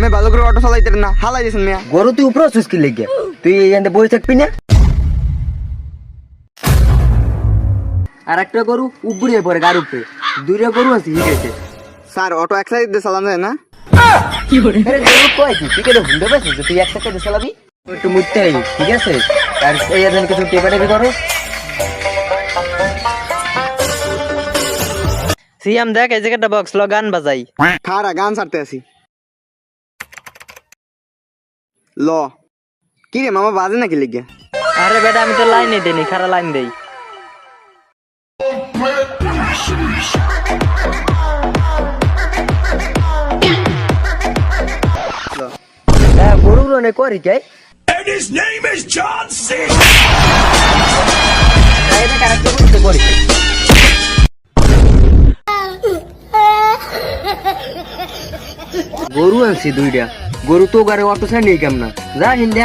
আমি ভালো করে অটো চালাইতে না হালাই দিয়েছেন মিয়া। গরু তুই উপরে আছিস কি লেগে? তুই এখানে বসে থাকবি না? আর একটা গরু উপরে পরে গার উপরে। দুইটা গরু আছে ঠিক আছে। স্যার অটো এক সাইড দিয়ে চালানো যায় না? আরে গরু কয় কি তুই কেটে হুন্ডে পাইছিস যে তুই একটা কেটে চালাবি? একটু মুততে আই ঠিক আছে? আর এই এখানে কিছু টেপা টেপি করো। সিয়াম দেখ এই জায়গাটা বক্স ল গান বাজাই। খারা গান ছাড়তে আসি ল। কি রে মামা বাজে নাকি লিগে? আরে বেটা আমি তো লাইনে দেনি খারা লাইন দেই। হ্যাঁ গরুগুলো নে করি যাই And his name is John C. এটা কারেক্ট করতে করি গরু আনছি দুইটা। গরু তো গাড়ি অটো সাইড নেই কেমন যা হিন্দা